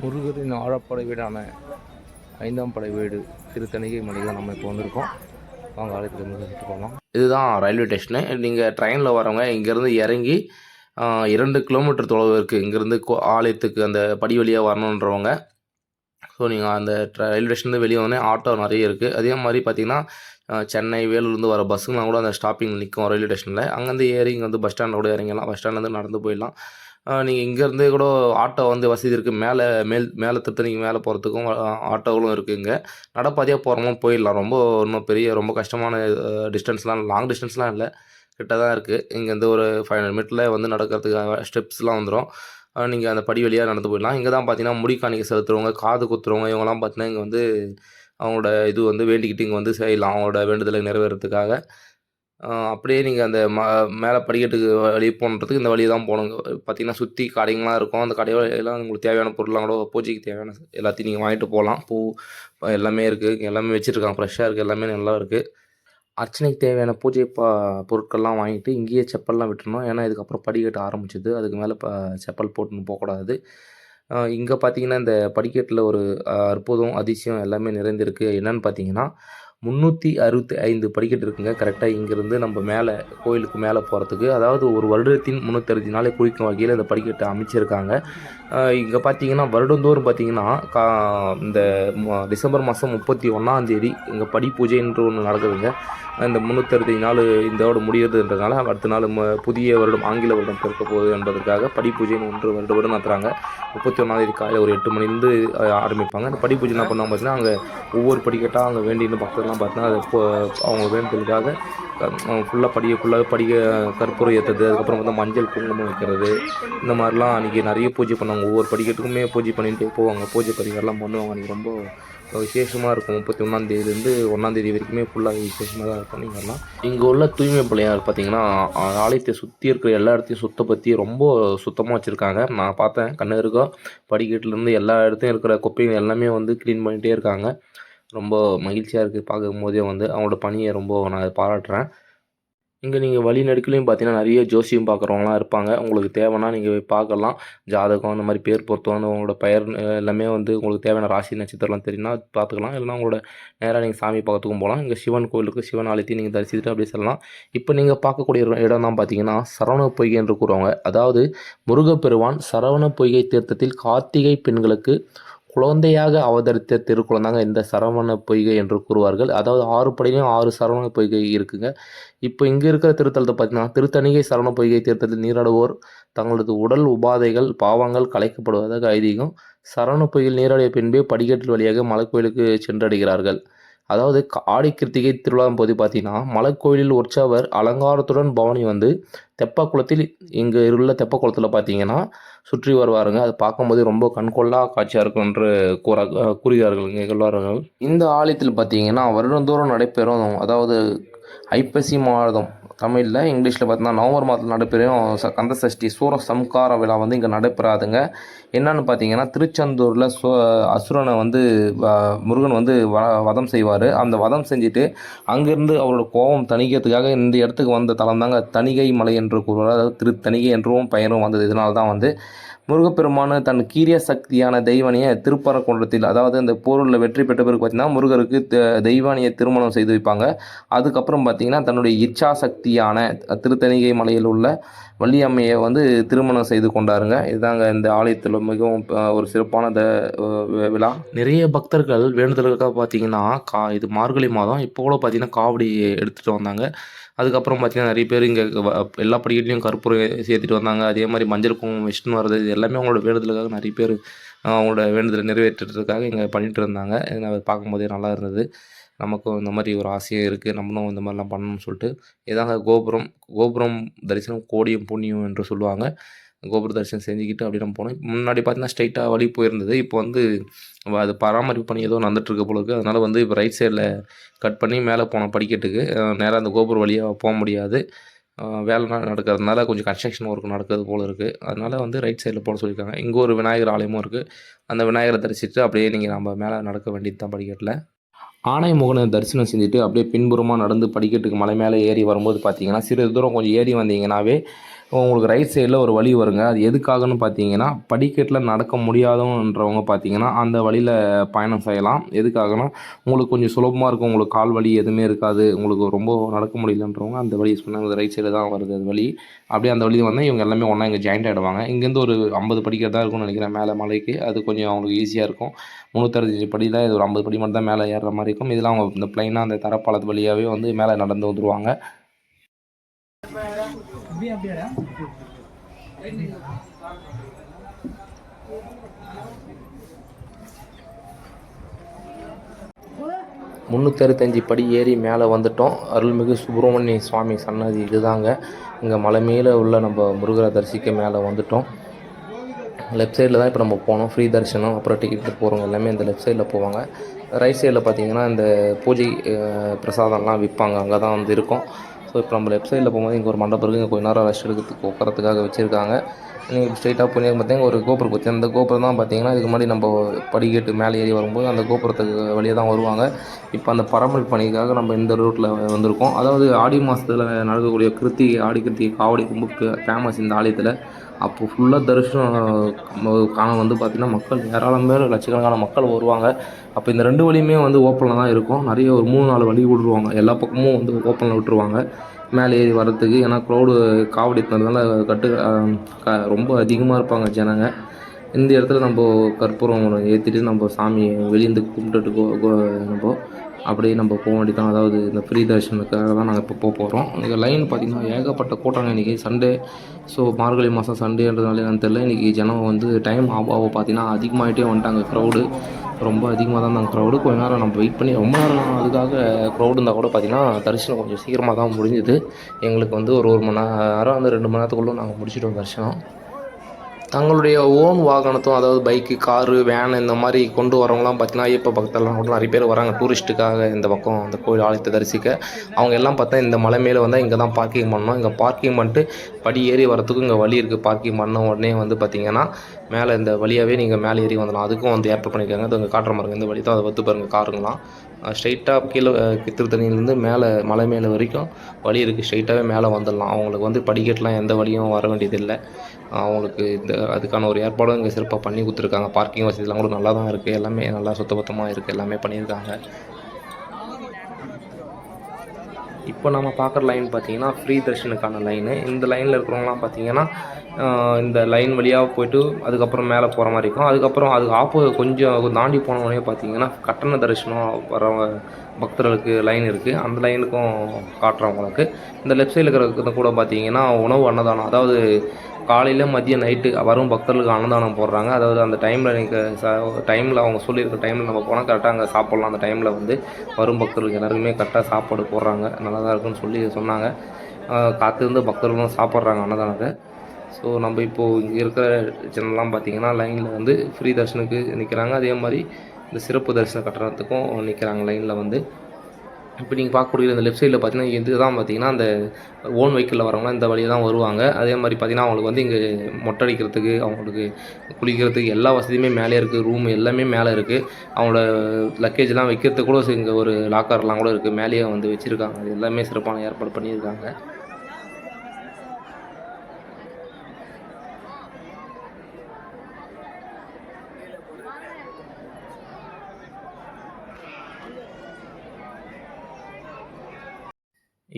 முருகரின் ஆழப்படை வீடான ஐந்தாம் படை வீடு திருத்தணிகை மலை தான் நம்ம இப்போ வந்திருக்கோம். வாங்க ஆலயத்துக்கு போகலாம். இதுதான் ரயில்வே ஸ்டேஷனு. நீங்கள் ட்ரெயினில் வரவங்க இங்கேருந்து இறங்கி இரண்டு கிலோமீட்டர் தொலைவு இருக்குது இங்கேருந்து கோ- ஆலயத்துக்கு அந்த படி வழியாக வரணுன்றவங்க. ஸோ நீங்கள் அந்த ரயில்வே ஸ்டேஷன்லேருந்து வெளியே வந்தோடனே ஆட்டோ நிறைய இருக்குது அதே மாதிரி பார்த்தீங்கன்னா சென்னை வேலூர்லேருந்து வர பஸ்ஸுங்களாம் கூட அந்த ஸ்டாப்பிங் நிற்கும் ரயில்வே ஸ்டேஷனில். அங்கேருந்து ஏறி இங்கே வந்து பஸ் ஸ்டாண்டில் கூட இறங்கலாம் பஸ் ஸ்டாண்ட்லேருந்து நடந்து போயிடலாம். நீங்கள் இங்கேருந்தே கூட ஆட்டோ வந்து வசதி இருக்குது மேலே மேல் மேலே திருத்தணிக்கு மேலே போகிறதுக்கும் ஆட்டோகளும் இருக்குது இங்கே நடப்பாதையாக போகிறோமோ போயிடலாம். ரொம்ப இன்னும் பெரிய ரொம்ப கஷ்டமான டிஸ்டன்ஸ்லாம் லாங் டிஸ்டன்ஸ்லாம் இல்லை. கிட்ட தான் இருக்குது இங்கேருந்து ஒரு ஃபைவ் ஹண்ட்ரட் மீட்டரில் வந்து நடக்கிறதுக்காக ஸ்டெப்ஸ்லாம் வந்துடும் நீங்கள் அந்த படி வழியாக நடந்து போயிடலாம். இங்கே தான் பார்த்தீங்கன்னா முடி செலுத்துறவங்க காது குத்துறவங்க இவங்கெல்லாம் பார்த்தீங்கன்னா இங்கே வந்து அவங்களோட இது வந்து வேண்டிக்கிட்டு இங்கே வந்து செய்யலாம். அவங்களோட வேண்டுதலை நிறைவேறதுக்காக. அப்படியே நீங்கள் அந்த ம மேலே படிக்கட்டுக்கு வழி போன்றதுக்கு இந்த வழியை தான் போகணுங்க. பார்த்தீங்கன்னா சுற்றி கடைங்களாம் இருக்கும். அந்த கடையெல்லாம் உங்களுக்கு தேவையான பொருள்லாம் கூட பூஜைக்கு தேவையான எல்லாத்தையும் நீங்கள் வாங்கிட்டு போகலாம். பூ எல்லாமே இருக்குது எல்லாமே வச்சுருக்காங்க. ஃப்ரெஷ்ஷாக இருக்குது எல்லாமே நல்லா இருக்குது அர்ச்சனைக்கு தேவையான பூஜை ப பொருட்கள்லாம் வாங்கிட்டு இங்கேயே செப்பல்லாம் விட்டுருணும் ஏன்னா இதுக்கப்புறம் படிக்கட்டு ஆரம்பிச்சது. அதுக்கு மேலே இப்போ செப்பல் போட்டுன்னு போகக்கூடாது. இங்கே பார்த்தீங்கன்னா இந்த படிக்கட்டில் ஒரு அற்புதம் அதிசயம் எல்லாமே நிறைந்திருக்கு. என்னென்னு பார்த்தீங்கன்னா முந்நூற்றி அறுபத்தி ஐந்து படிக்கட்டு இருக்குங்க. கரெக்டாக இங்கேருந்து நம்ம மேலே கோயிலுக்கு மேலே போகிறதுக்கு அதாவது ஒரு வருடத்தின் முந்நூற்றி நாளை குறிக்கும் வகையில் இந்த படிக்கட்டை அமைச்சிருக்காங்க. இங்கே பார்த்தீங்கன்னா வருடந்தோறும் பார்த்தீங்கன்னா கா இந்த டிசம்பர் மாதம் முப்பத்தி ஒன்றாந்தேதி இங்கே படி பூஜைன்ற ஒன்று நடக்குதுங்க. இந்த முந்நூற்றி நாள் இதோட முடியுதுன்றதுனால அடுத்த நாள் ம- புதிய வருடம் ஆங்கில வருடம் பிறக்க போகுது என்பதற்காக படி பூஜைன்னு ஒன்று வருட வருடம் நடத்துகிறாங்க முப்பத்தி ஒன்றாந்தேதி காலையில் ஒரு எட்டு மணிலேருந்து ஆரம்பிப்பாங்க. அந்த படி பூஜை என்ன பண்ணுவாங்க பார்த்தீங்கன்னா அங்கே ஒவ்வொரு படிக்கட்டாக அங்கே வேண்டின்னு பக்தர்லாம் பார்த்தீங்கன்னா அது அவங்க வேண்டுதலுக்காக ஃபுல்லாக படிய ஃபுல்லாக படிக்க கற்பூரம் ஏற்றுறது அதுக்கப்புறம் வந்து மஞ்சள் குங்குமம் வைக்கிறது இந்த மாதிரிலாம் அன்றைக்கி நிறைய பூஜை பண்ணுவாங்க. ஒவ்வொரு படிக்கட்டுக்குமே பூஜை பண்ணிகிட்டே போவாங்க. பூஜை பரிகாரம்லாம் பண்ணுவாங்க. அன்றைக்கி ரொம்ப விசேஷமாக இருக்கும். முப்பத்தி ஒன்றாந்தேதிலேருந்து ஒன்றாந்தேதி வரைக்குமே ஃபுல்லாக விசேஷமாக தான் இருக்கும் நீங்கள் இங்கே உள்ள தூய்மை பிள்ளையார் பார்த்தீங்கன்னா ஆலயத்தை சுற்றி இருக்கிற எல்லா இடத்தையும் சுத்தப்படுத்தி ரொம்ப சுத்தமாக வச்சுருக்காங்க. நான் பார்த்தேன். கண்ணு இருக்கோ படிக்கட்டுலேருந்து எல்லா இடத்தையும் இருக்கிற குப்பைகள் எல்லாமே வந்து க்ளீன் பண்ணிகிட்டே இருக்காங்க. ரொம்ப மகிழ்ச்சியாக இருக்குது பார்க்கும் போதே வந்து அவங்களோட பணியை ரொம்ப நான் பாராட்டுறேன். இங்கே நீங்கள் வழி நெடுக்கலையும் பார்த்தீங்கன்னா நிறைய ஜோசியம் பார்க்குறவங்களாம் இருப்பாங்க. உங்களுக்கு தேவைன்னா நீங்கள் போய் பார்க்கலாம் ஜாதகம் அந்த மாதிரி பேர் பொருத்தம் அந்த உங்களோட பெயர் எல்லாமே வந்து உங்களுக்கு தேவையான ராசி நட்சத்திரம்லாம் தெரியும்னா பார்த்துக்கலாம் இல்லைனா உங்களோட நேராக நீங்கள் சாமி பார்க்கறதுக்கும் போகலாம். இங்கே சிவன் கோயிலுக்கு சிவன் ஆலயத்தையும் நீங்கள் தரிசித்துட்டு அப்படியே செல்லலாம். இப்போ நீங்கள் பார்க்கக்கூடிய ஒரு இடம் தான் பார்த்தீங்கன்னா சரவண பொய்கை என்று கூறுவாங்க. அதாவது முருகப்பெருவான் சரவண பொய்கை தீர்த்தத்தில் கார்த்திகை பெண்களுக்கு குழந்தையாக அவதரித்த திருக்குளம் தாங்க இந்த சரவண பொய்கை என்று கூறுவார்கள். அதாவது ஆறு படையிலும் ஆறு சரவண பொய்கை இருக்குங்க. இப்போ இங்கே இருக்கிற திருத்தலத்தை பார்த்தீங்கன்னா திருத்தணிகை சரவண பொய்கை தீர்த்தத்தில் நீராடுவோர் தங்களது உடல் உபாதைகள் பாவங்கள் கலைக்கப்படுவதாக ஐதீகம். சரவண பொய்யில் நீராடிய பின்பே படிக்கட்டில் வழியாக மலைக்கோயிலுக்கு சென்றடைகிறார்கள். அதாவது ஆடி கிருத்திகை திருவிழா போது பார்த்தீங்கன்னா மலைக்கோயிலில் உற்சவர் அலங்காரத்துடன் பவனி வந்து தெப்பக்குளத்தில் இங்கே உள்ள தெப்பக்குளத்தில் பார்த்தீங்கன்னா சுற்றி வருவாருங்க. அது பார்க்கும்போது ரொம்ப கண்கொள்ளா காட்சியாக இருக்கும் என்று கூற கூறுகிறார்கள் இங்கே இந்த ஆலயத்தில் பார்த்தீங்கன்னா வருடந்தோறும் நடைபெறும் அதாவது ஐப்பசி மாதம் தமிழில் இங்கிலீஷில் பார்த்தீங்கன்னா நவம்பர் மாதத்தில் நடைபெறும் ச- கந்த சஷ்டி சூர சம்கார விழா வந்து இங்கே நடைபெறாதுங்க. என்னன்னு பார்த்தீங்கன்னா திருச்செந்தூரில் சு அசுரனை வந்து வ- முருகன் வந்து வ வதம் செய்வார். அந்த வதம் செஞ்சுட்டு அங்கேருந்து அவரோட கோபம் தணிக்கிறதுக்காக இந்த இடத்துக்கு வந்த தலம் தாங்க தணிகை மலை என்று கூறுவார். அதாவது திரு தணிகை என்றும் பெயரும் வந்தது. இதனால தான் வந்து முருகப்பெருமானு தன் கீரிய சக்தியான தெய்வானியை திருப்பரங்குன்றத்தில் அதாவது அந்த போரில் வெற்றி பெற்ற பிறகு பார்த்தீங்கன்னா முருகருக்கு தெய்வானியை திருமணம் செய்து வைப்பாங்க. அதுக்கப்புறம் பார்த்திங்கன்னா தன்னுடைய இச்சா சக்தியான திருத்தணிகை மலையில் உள்ள வள்ளியம்மையை வந்து திருமணம் செய்து கொண்டாருங்க. இதுதாங்க இந்த ஆலயத்தில் மிகவும் ஒரு சிறப்பான த வி- விழா. நிறைய பக்தர்கள் வேண்டுதலுக்காக பார்த்தீங்கன்னா கா இது மார்கழி மாதம். இப்போ கூட பார்த்தீங்கன்னா காவடி எடுத்துகிட்டு வந்தாங்க. அதுக்கப்புறம் பார்த்தீங்கன்னா நிறைய பேர் இங்கே எல்லா படிக்கட்லையும் கற்பூரம் சேர்த்துட்டு வந்தாங்க. அதே மாதிரி மஞ்சள் குங்குமம் விஷ்ணு வர்றது இது எல்லாமே அவங்களோட வேண்டுதலுக்காக நிறைய பேர் அவங்களோட வேண்டுதலை நிறைவேற்றுறதுக்காக இங்கே பண்ணிகிட்டு இருந்தாங்க. இதை பார்க்கும்போதே நல்லா இருந்தது. நமக்கும் இந்த மாதிரி ஒரு ஆசையாக இருக்குது நம்மளும் இந்த மாதிரிலாம் பண்ணணும்னு சொல்லிட்டு இதாங்க கோபுரம் கோபுரம் தரிசனம் கோடியும் புண்ணியம் என்று சொல்லுவாங்க. கோபுர தரிசனம் செஞ்சுக்கிட்டு அப்படி நம்ம போனோம். முன்னாடி பார்த்தீங்கன்னா ஸ்ட்ரைட்டாக வழி போயிருந்தது. இப்போ வந்து அது பராமரிப்பு பணி ஏதோ நடந்துட்டுருக்க போல இருக்குது அதனால் வந்து இப்போ ரைட் சைடில் கட் பண்ணி மேலே போன படிக்கட்டுக்கு. நேராக அந்த கோபுர வழியாக போக முடியாது. வேலை நடக்கிறதுனால கொஞ்சம் கன்ஸ்ட்ரக்ஷன் ஒர்க் நடக்கிறது போல் இருக்குது அதனால் வந்து ரைட் சைடில் போட சொல்லியிருக்காங்க. இங்கே ஒரு விநாயகர் ஆலயமும் இருக்குது அந்த விநாயகரை தரிசித்து அப்படியே நீங்கள் நம்ம மேலே நடக்க வேண்டியது தான் படிக்கட்டில். ஆனைமுகனை தரிசனம் செஞ்சுட்டு அப்படியே பின்புறமாக நடந்து படிக்கட்டுக்கு மலை மேலே ஏறி வரும்போது பார்த்தீங்கன்னா சிறிது தூரம் கொஞ்சம் ஏறி வந்தீங்கன்னாவே உங்களுக்கு ரைட் சைடில் ஒரு வழி வருங்க. அது எதுக்காகன்னு பார்த்தீங்கன்னா படிக்கட்டில் நடக்க முடியாதவன்றவங்க பார்த்தீங்கன்னா அந்த வழியில் பயணம் செய்யலாம். எதுக்காகனா உங்களுக்கு கொஞ்சம் சுலபமாக இருக்கும். உங்களுக்கு கால் வலி எதுவுமே இருக்காது. உங்களுக்கு ரொம்ப நடக்க முடியலன்றவங்க அந்த வழி சொன்னாங்க ரைட் சைடு தான் வருது அது வழி. அப்படியே அந்த வழி வந்தால் இவங்க எல்லாமே ஒன்றா இங்கே ஜாயிண்ட் ஆகிடுவாங்க இங்கேருந்து ஒரு ஐம்பது படிக்கட்டு தான் இருக்கும்னு நினைக்கிறேன் மேலே மலைக்கு. அது கொஞ்சம் அவங்களுக்கு ஈஸியாக இருக்கும். முந்நூற்றஞ்சு படியில் இது ஒரு ஐம்பது படி மட்டும் தான் மேலே ஏறுற மாதிரி இருக்கும். இதெல்லாம் அவங்க இந்த ப்ளைனாக அந்த தரப்பாலத்து வழியாகவே வந்து மேலே நடந்து வந்துடுவாங்க வந்துருவாங்க முந்நூற்றறுபத்தஞ்சி படி ஏறி மேலே வந்துட்டோம். அருள்மிகு சுப்பிரமணிய சுவாமி சன்னதி இதுதாங்க. இங்கே மலை மேலே உள்ள நம்ம முருகரை தரிசிக்க மேலே வந்துட்டோம். லெஃப்ட் சைடில் தான் இப்போ நம்ம போனோம். ஃப்ரீ தரிசனம் அப்புறம் டிக்கெட் போகிறவங்க எல்லாமே இந்த லெஃப்ட் சைடில் போவாங்க. ரைட் சைடில் பார்த்தீங்கன்னா இந்த பூஜை பிரசாதம்லாம் விற்பாங்க அங்கே தான் வந்து இருக்கும். ஸோ இப்போ நம்ம லெஃப்ட் சைடில் போகும்போது இங்கே ஒரு மண்டபம் இருக்குது இங்கே கொஞ்ச நேரம் ரெஸ்ட் எடுக்கிறதுக்கு உட்கறதுக்காக வச்சுருக்காங்க. நீங்கள் ஸ்ட்ரைட்டாக போனீங்க பார்த்தீங்கன்னா ஒரு கோபுரம் பற்றி அந்த கோபுரம் தான் பார்த்தீங்கன்னா இதுக்கு முன்னாடி நம்ம படிக்கட்டு மேலே ஏறி வரும்போது அந்த கோபுரத்துக்கு வழியாக தான் வருவாங்க. இப்போ அந்த பரம்பல் பணிக்காக நம்ம இந்த ரூட்டில் வந்திருக்கோம். அதாவது ஆடி மாதத்தில் நடக்கக்கூடிய கிருத்திகை ஆடி கிருத்திகை காவடி ரொம்ப ஃபேமஸ் இந்த ஆலயத்தில். அப்போ ஃபுல்லாக தரிசனம் காண வந்து பார்த்திங்கன்னா மக்கள் ஏராளம் பேர் லட்சக்கணக்கான மக்கள் வருவாங்க. அப்போ இந்த ரெண்டு வழியுமே வந்து ஓப்பனில் தான் இருக்கும். நிறைய ஒரு மூணு நாலு வழி விட்ருவாங்க எல்லா பக்கமும் வந்து ஓப்பனில் விட்டுருவாங்க. மேலே ஏறி வர்றதுக்கு ஏன்னா க்ரௌடு காவடி தந்ததுனால கட்டு க- ரொம்ப அதிகமாக இருப்பாங்க ஜனங்க. இந்த இடத்துல நம்ம கற்பூரம் ஏற்றிட்டு நம்ம சாமியை வெளியேந்து கும்பிட்டுட்டு கோ நம்ம அப்படியே நம்ம போக வேண்டியதான் அதாவது இந்த ஃப்ரீ தர்ஷனுக்காக தான் நாங்கள் இப்போ போக போகிறோம் இங்கே லைன் பார்த்திங்கன்னா ஏகப்பட்ட கூட்டம் இன்றைக்கி சண்டே ஸோ மார்கழி மாதம் சண்டேன்றதுனால என்னன்னு தெரியல இன்றைக்கி ஜனம் வந்து டைம் ஆக ஆக பார்த்தீங்கன்னா அதிகமாகிட்டே வந்துட்டாங்க. க்ரௌடு ரொம்ப அதிகமாக தான் இருந்தாங்க. க்ரௌடு கொஞ்ச நேரம் நம்ம வெயிட் பண்ணி ரொம்ப நேரம் அதுக்காக க்ரௌடு இருந்தால் கூட பார்த்திங்கன்னா தரிசனம் கொஞ்சம் சீக்கிரமாக தான் முடிஞ்சுது. எங்களுக்கு வந்து ஒரு ஒரு மணி நேரம் அந்த ரெண்டு மணி நேரத்துக்குள்ளே நாங்கள் முடிச்சிட்டோம் தரிசனம். தங்களுடைய ஓன் வாகனத்தும் அதாவது பைக்கு காரு வேன் இந்த மாதிரி கொண்டு வரவங்களாம் பார்த்தீங்கன்னா ஐயப்ப பக்தர்லாம் கூட நிறைய பேர் வராங்க. டூரிஸ்ட்டுக்காக இந்த பக்கம் அந்த கோயில் ஆலயத்தை தரிசிக்க. அவங்க எல்லாம் பார்த்தா இந்த மலை மேலே வந்தால் இங்கே தான் பார்க்கிங் பண்ணணும். இங்கே பார்க்கிங் பண்ணிட்டு படி ஏறி வரத்துக்கும் இங்கே வழி இருக்குது பார்க்கிங் பண்ண உடனே வந்து பார்த்தீங்கன்னா மேலே இந்த வழியாகவே நீங்கள் மேலே ஏறி வந்துடலாம். அதுக்கும் வந்து ஏற்பாடு பண்ணியிருக்காங்க அது இங்கே காட்டுற மாதிரி இந்த வழி தான் அதை வந்து பாருங்கள் காருங்களாம் ஸ்ட்ரைட்டாக கீழே அஹ், திருத்தணியிலேருந்து மேலே மலை மேலே வரைக்கும் வழி இருக்குது ஸ்ட்ரைட்டாகவே மேலே வந்துடலாம். அவங்களுக்கு வந்து படிக்கட்டெலாம் எந்த வழியும் வர வேண்டியதில்லை. அவங்களுக்கு இந்த அதுக்கான ஒரு ஏற்பாடும் இங்கே சிறப்பாக பண்ணி கொடுத்துருக்காங்க. பார்க்கிங் வசதிலாம் கூட நல்லா தான் இருக்குது எல்லாமே நல்லா சுத்தபத்தமாக இருக்குது எல்லாமே பண்ணியிருக்காங்க. இப்போ நம்ம பார்க்குற லைன் பார்த்தீங்கன்னா ஃப்ரீ தர்ஷனுக்கான லைனு இந்த லைனில் இருக்கிறவங்களாம் பார்த்தீங்கன்னா இந்த லைன் வழியாக போயிட்டு அதுக்கப்புறம் மேலே போகிற மாதிரி இருக்கும். அதுக்கப்புறம் அதுக்கு ஆப்போ கொஞ்சம் தாண்டி போனவொடனே பார்த்தீங்கன்னா கட்டண தரிசனம் வரவங்க பக்தர்களுக்கு லைன் இருக்குது அந்த லைனுக்கும் காட்டுறவங்களுக்கு இந்த லெஃப்ட் சைடில் இருக்கிறது கூட பார்த்தீங்கன்னா உணவு அன்னதானம் அதாவது காலையில் மதியம் நைட்டு வரும் பக்தர்களுக்கு அன்னதானம் போடுறாங்க. அதாவது அந்த டைமில் நீங்கள் ச டைமில் அவங்க சொல்லியிருக்க டைமில் நம்ம போனால் கரெக்டாக அங்கே சாப்பிட்லாம். அந்த டைமில் வந்து வரும் பக்தர்களுக்கு எல்லாருக்குமே கரெக்டாக சாப்பாடு போடுறாங்க. நல்லா தான் இருக்குன்னு சொல்லி சொன்னாங்க. காத்திருந்து பக்தர்களும் சாப்பிட்றாங்க அன்னதானத்தை. ஸோ நம்ம இப்போது இங்கே இருக்கிற ஜனம்லாம் பார்த்தீங்கன்னா லைனில் வந்து ஃப்ரீ தர்ஷனுக்கு நிற்கிறாங்க அதே மாதிரி இந்த சிறப்பு தரிசன கட்டணத்துக்கும் நிற்கிறாங்க லைனில் வந்து இப்போ நீங்கள் பார்க்கக்கூடிய இந்த லெஃப்ட் சைடில் பார்த்தீங்கன்னா இதுதான் பார்த்தீங்கன்னா அந்த ஓன் வெஹிக்கிளில் வரவங்களாம் இந்த வழியாக தான் வருவாங்க. அதே மாதிரி பார்த்தீங்கன்னா அவங்களுக்கு வந்து இங்கே மொட்டை அடிக்கிறதுக்கு அவங்களுக்கு குளிக்கிறதுக்கு எல்லா வசதியுமே மேலே இருக்குது ரூம் எல்லாமே மேலே இருக்குது அவங்களோட லக்கேஜ்லாம் வைக்கிறதுக்கு கூட இங்கே ஒரு லாக்கர்லாம் கூட இருக்குது மேலேயே வந்து வச்சுருக்காங்க. அது எல்லாமே சிறப்பான ஏற்பாடு பண்ணியிருக்காங்க.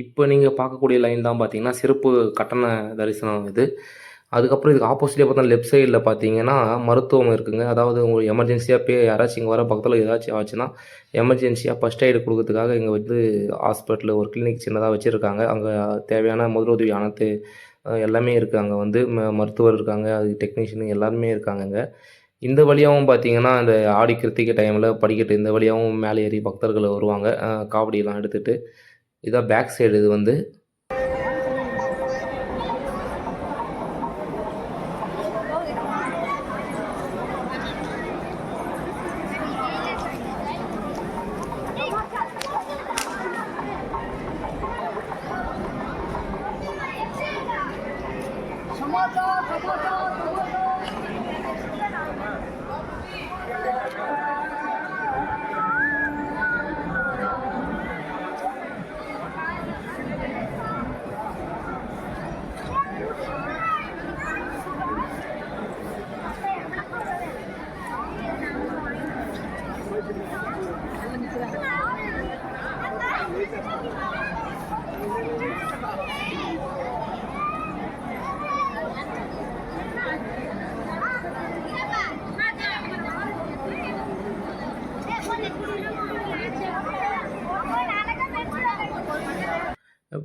இப்போ நீங்கள் பார்க்கக்கூடிய லைன் தான் பார்த்தீங்கன்னா சிறப்பு கட்டண தரிசனம் இது. அதுக்கப்புறம் இதுக்கு ஆப்போசிட்டில் பார்த்தா லெஃப்ட் சைடில் பார்த்தீங்கன்னா மருத்துவம் இருக்குங்க. அதாவது உங்களுக்கு எமர்ஜென்சியாக போய் யாராச்சும் இங்கே வர பக்கத்தில் ஏதாச்சும் ஆச்சுன்னா எமர்ஜென்சியாக ஃபஸ்ட் எய்டு கொடுக்கறதுக்காக இங்கே வந்து ஹாஸ்பிட்டலில் ஒரு கிளினிக் சின்னதாக வச்சுருக்காங்க. அங்கே தேவையான முதலுதவி அனைத்து எல்லாமே இருக்குது அங்கே வந்து ம மருத்துவர் இருக்காங்க. அது டெக்னீஷியன் எல்லாருமே இருக்காங்கங்க. இந்த வழியாகவும் பார்த்தீங்கன்னா இந்த ஆடி கிருத்திகை டைமில் படிக்கட்டு இந்த வழியாகவும் மேலே ஏறி பக்தர்கள் வருவாங்க. காவடியெல்லாம் எடுத்துகிட்டு இதான் பேக் சைடு இது வந்து Come on, come on, come on. 你好拜拜你好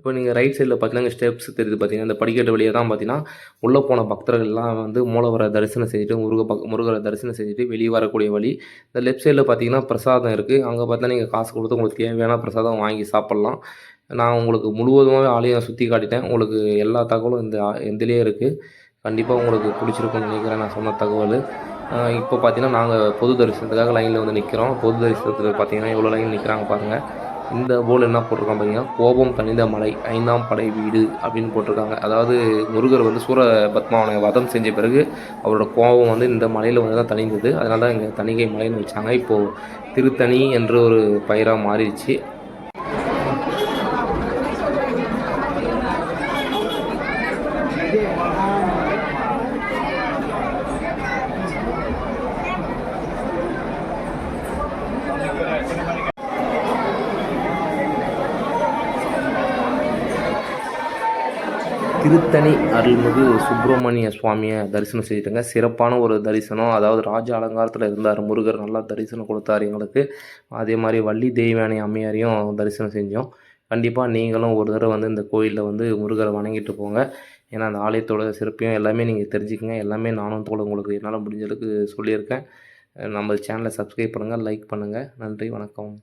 இப்போ நீங்கள் ரைட் சைடில் பார்த்தீங்கன்னா ஸ்டெப்ஸ் தெரியுது பார்த்தீங்கன்னா இந்த படிக்கட்டு வழியாக தான் பார்த்தீங்கன்னா உள்ளே போன பக்தர்கள்லாம் வந்து மூலவரை தரிசனம் செஞ்சுட்டு முருக பக் முருகரை தரிசனம் செஞ்சுட்டு வெளியே வரக்கூடிய வழி. இந்த லெஃப்ட் சைடில் பார்த்தீங்கன்னா பிரசாதம் இருக்குது அங்கே பார்த்தா நீங்கள் காசு கொடுத்து உங்களுக்கு தேவையான பிரசாதம் வாங்கி சாப்பிட்லாம். நான் உங்களுக்கு முழுவதுமாகவே ஆலயம் சுற்றி காட்டிட்டேன். உங்களுக்கு எல்லா தகவலும் இந்த இதுலேயே இருக்குது கண்டிப்பாக உங்களுக்கு பிடிச்சிருக்கும்னு நினைக்கிறேன். நான் சொன்ன தகவல். இப்போ பார்த்தீங்கன்னா நாங்கள் பொது தரிசனத்துக்காக லைனில் வந்து நிற்கிறோம் பொது தரிசனத்தில் பார்த்தீங்கன்னா எவ்வளோ லைன் நிற்கிறாங்க பாருங்கள் இந்த போல் என்ன போட்டிருக்காங்க பார்த்தீங்கன்னா கோபம் தனிந்த மலை ஐந்தாம் படை வீடு அப்படின்னு போட்டிருக்காங்க. அதாவது முருகர் வந்து சூர பத்மாவனை வதம் செஞ்ச பிறகு அவரோட கோபம் வந்து இந்த மலையில் வந்து தான் தனிந்தது அதனால தான் இங்கே தணிகை மலைன்னு வச்சாங்க. இப்போது திருத்தணி என்ற ஒரு பயிராக மாறிடுச்சு. திருத்தணி அருள்மிகு சுப்பிரமணிய சுவாமியை தரிசனம் செஞ்சுட்டேங்க சிறப்பான ஒரு தரிசனம். அதாவது ராஜ அலங்காரத்தில் இருந்தார் முருகர். நல்லா தரிசனம் கொடுத்தார் எங்களுக்கு. அதே மாதிரி வள்ளி தெய்வானை அம்மையாரையும் தரிசனம் செஞ்சோம். கண்டிப்பாக நீங்களும் ஒரு தடவை வந்து இந்த கோயிலில் வந்து முருகரை வணங்கிட்டு போங்க. ஏன்னா அந்த ஆலயத்தோட சிறப்பையும் எல்லாமே நீங்கள் தெரிஞ்சுக்கங்க. எல்லாமே நானும் தோல் உங்களுக்கு என்னால் முடிஞ்ச அளவுக்கு சொல்லியிருக்கேன். நம்ம சேனலை சப்ஸ்கிரைப் பண்ணுங்கள் லைக் பண்ணுங்கள் நன்றி வணக்கம்.